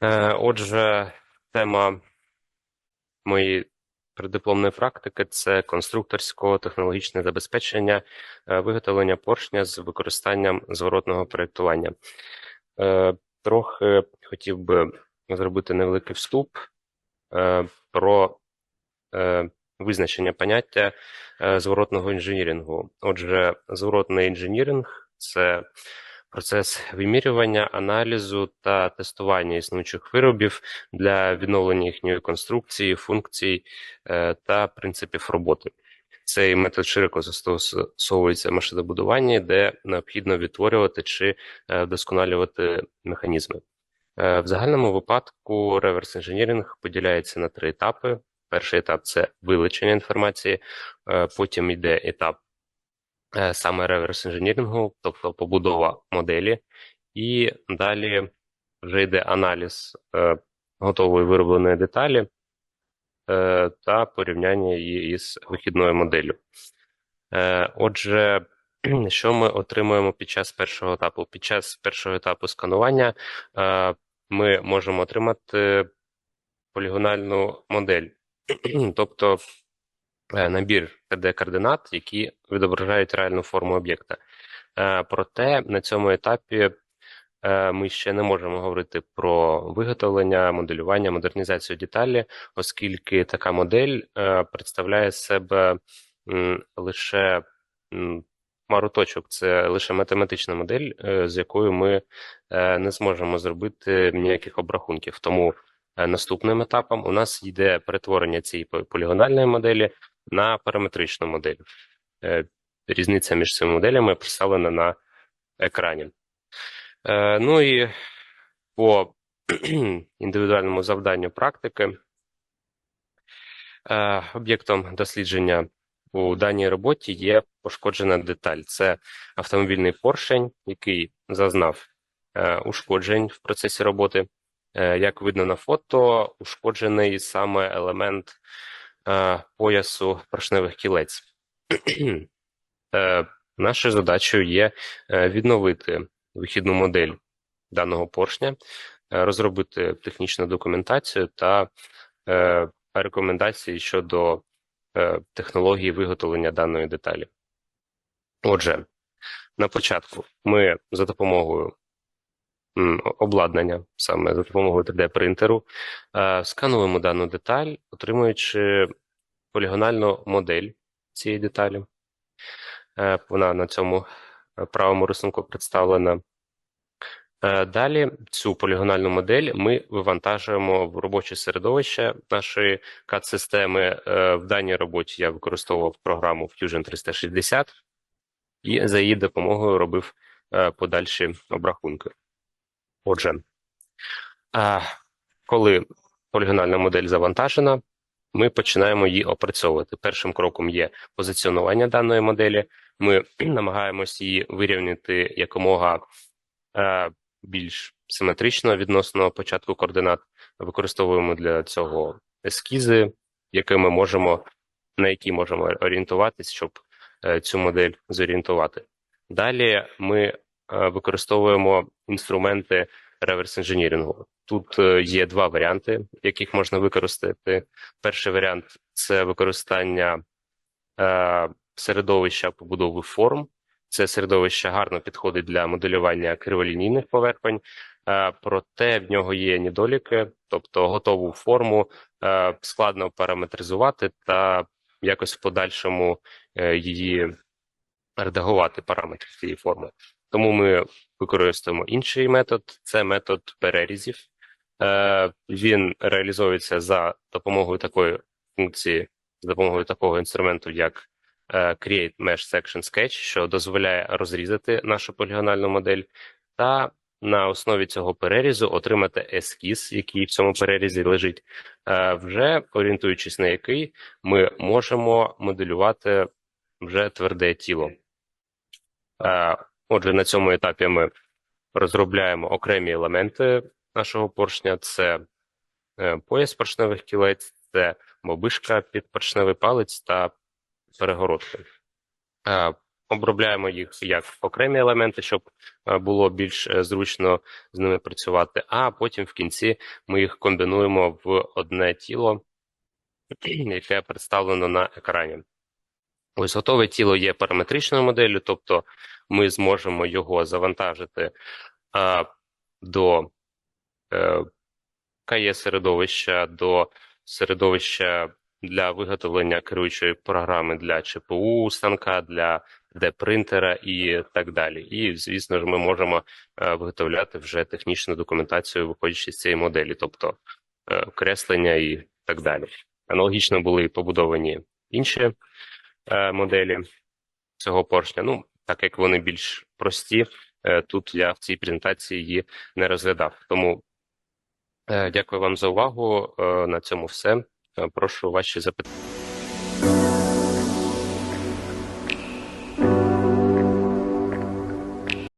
Е, Отже, тема моєї преддипломної практики це конструкторсько-технологічне забезпечення е, виготовлення поршня з використанням зворотного проєктування. Е, Трохи хотів би зробити невеликий вступ про визначення поняття е, зворотного інженірінгу. Отже, зворотний інженіринг це процес вимірювання, аналізу та тестування існуючих виробів для відновлення їхньої конструкції, функцій е, та принципів роботи. Цей метод широко застосовується в машинобудуванні, де необхідно відтворювати чи е, вдосконалювати механізми. В загальному випадку реверс інженіринг поділяється на три етапи. Перший етап це вилучення інформації, е, потім йде етап е, саме реверс інженірингу, тобто побудова моделі, і далі вже йде аналіз е, готової виробленої деталі та порівняння її із вихідною моделлю. Отже, що ми отримуємо під час першого етапу? Під час першого етапу сканування ми можемо отримати полігональну модель, тобто е, набір 3D-координат, які відображають реальну форму об'єкта. Е, Проте на цьому етапі е, ми ще не можемо говорити про виготовлення, моделювання, модернізацію деталі, оскільки така модель представляє себе лише м, пару точок, це лише математична модель, з якою ми не зможемо зробити ніяких обрахунків. Тому наступним етапом у нас йде перетворення цієї полігональної моделі на параметричну модель. Е, Різниця між цими моделями представлена на екрані. Е, Ну і по індивідуальному завданню практики е, об'єктом дослідження у даній роботі є пошкоджена деталь. Це автомобільний поршень, який зазнав е, ушкоджень в процесі роботи. Е, Як видно на фото, ушкоджений саме елемент е, поясу поршневих кілець. Е, Нашою задачею є відновити вихідну модель даного поршня, розробити технічну документацію та рекомендації щодо технології виготовлення даної деталі. Отже, на початку ми за допомогою обладнання, саме за допомогою 3D-принтеру, е, скануємо дану деталь, отримуючи полігональну модель цієї деталі. Е, Вона на цьому е, правому рисунку представлена. Далі цю полігональну модель ми вивантажуємо в робоче середовище нашої CAD-системи. Е, В даній роботі я використовував програму Fusion 360 і за її допомогою робив подальші обрахунки. Отже, коли полігональна модель завантажена, ми починаємо її опрацьовувати. Першим кроком є позиціонування даної моделі. Ми намагаємося її вирівняти якомога більш симетрично відносно початку координат. Використовуємо для цього ескізи, які ми можемо, на які можемо орієнтуватись, щоб е, цю модель зорієнтувати. Далі ми використовуємо інструменти реверс інженірингу. Тут е, є два варіанти, яких можна використати. Перший варіант це використання е, середовища побудови форм. Це середовище гарно підходить для моделювання криволінійних поверхонь, е, проте в нього є недоліки, тобто готову форму е, складно параметризувати та якось в подальшому е, її редагувати параметри цієї форми. Тому ми використовуємо інший метод це метод перерізів. Е, Він реалізується за допомогою такої функції, за допомогою такого інструменту, як е, Create Mesh Section Sketch, що дозволяє розрізати нашу полігональну модель, та на основі цього перерізу отримати ескіз, який в цьому перерізі лежить, е, вже орієнтуючись на який ми можемо моделювати вже тверде тіло. Отже, на цьому етапі ми розробляємо окремі елементи нашого поршня: це е, пояс поршневих кілець, це бобишка під поршневий палець та перегородки. Е, Обробляємо їх як окремі елементи, щоб е, було більш зручно з ними працювати, а потім в кінці ми їх комбінуємо в одне тіло, яке представлено на екрані. Ось готове тіло є параметричною моделлю, тобто ми зможемо його завантажити а, до е, КЕ середовища, до середовища для виготовлення керуючої програми для ЧПУ станка, для Д-принтера і так далі. І, звісно ж, ми можемо е, виготовляти вже технічну документацію, виходячи з цієї моделі, тобто е, креслення і так далі. Аналогічно були побудовані інші моделі цього поршня. Ну, так як вони більш прості, е, тут я в цій презентації її не розглядав. Тому е, дякую вам за увагу. Е, На цьому все. Е, Прошу ваші запитання.